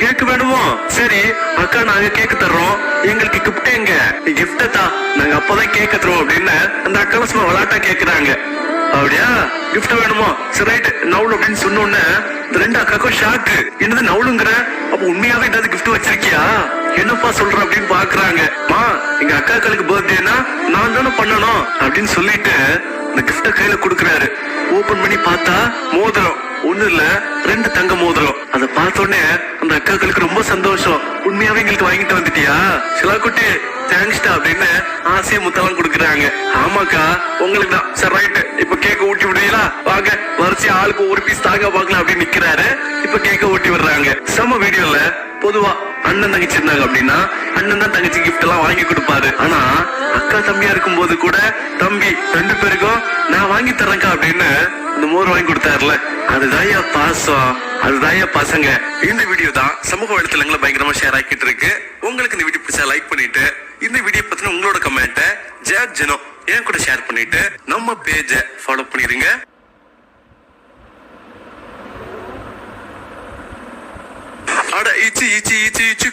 கேட்க வேணுமோ? சரி அக்கா நாங்க கேக் தர்றோம். எங்களுக்கு கிஃப்ட் எங்க? கிஃப்ட் தான் நாங்க அப்பதான் கேக் தருவோம் அப்படின்னு அந்த அக்கா சும்மா விளாட்டா கேக்குறாங்க. அப்படியா? கிஃப்ட் வேணுமோ? சரி ரைட் நவுல் அப்படின்னு சொன்னோன்னு இந்த ரெண்டு அக்காக்கும் ஷாக்கு என்னது நவுலுங்கிற? அப்ப உண்மையாவே ஏதாவது கிஃப்ட் வச்சிருக்கியா? என்னப்பா சொல்ற அப்படின்னு பாக்குறாங்க. மா எங்க அக்காக்களுக்கு பர்த்டேனா நான் தானே பண்ணணும் அப்படின்னு சொல்லிட்டு அந்த கிஃப்ட கையில குடுக்குறாரு. ஓபன் பண்ணி பார்த்தா மோதிரம். ஒண்ணு இல்ல ரெண்டு தங்க மோதிரம். அத பார்த்த உடனே அந்த அக்காக்களுக்கு ரொம்ப சந்தோஷம். உண்மையாவே எங்களுக்கு வாங்கிட்டு வந்துட்டியா? சிலாக்குட்டி தேங்க்ஸ்டா அப்படின்னு ஆசையா முத்தெல்லாம் கொடுக்குறாங்க. ஆமாக்கா உங்களுக்கு தான். சரி ரைட்டு இப்ப கேக்க ஊட்டி விடுவீங்களா? வாங்க வரிசை ஆளுக்கு ஒரு பீஸ் தாங்க பாக்கலாம் அப்படின்னு நிக்கிறாரு. இப்ப கேக்க ஊட்டி விடுறாங்க. செம வீடியோல பொதுவா அண்ணன் தங்கச்சி இருந்தாங்க அப்படின்னா அண்ணன் தான் தங்கச்சி கிஃப்ட் எல்லாம் வாங்கி கொடுப்பாரு. ஆனா அக்கா தம்பியா இருக்கும் போது கூட தம்பி ரெண்டு பேரும் நான் வாங்கி தரேன்க்கா அப்படின்னு இந்த மோர் வாங்கி கொடுத்தாருல அதுதான் பாசம் அதுதான் பசங்க. இந்த வீடியோ தான் சமூக வலைத்தளங்களை பயங்கரமா ஷேர் ஆக்கிட்டு இருக்கு. உங்களுக்கு இந்த வீடியோ பிடிச்சா லைக் பண்ணிட்டு இந்த வீடியோ பத்தின உங்களோட கமெண்ட்ட ஜாக் ஜெனோ என் கூட ஷேர் பண்ணிட்டு நம்ம பேஜ ஃபாலோ பண்ணிருங்க. அட இச்சி இச்சி இச்சி இச்சி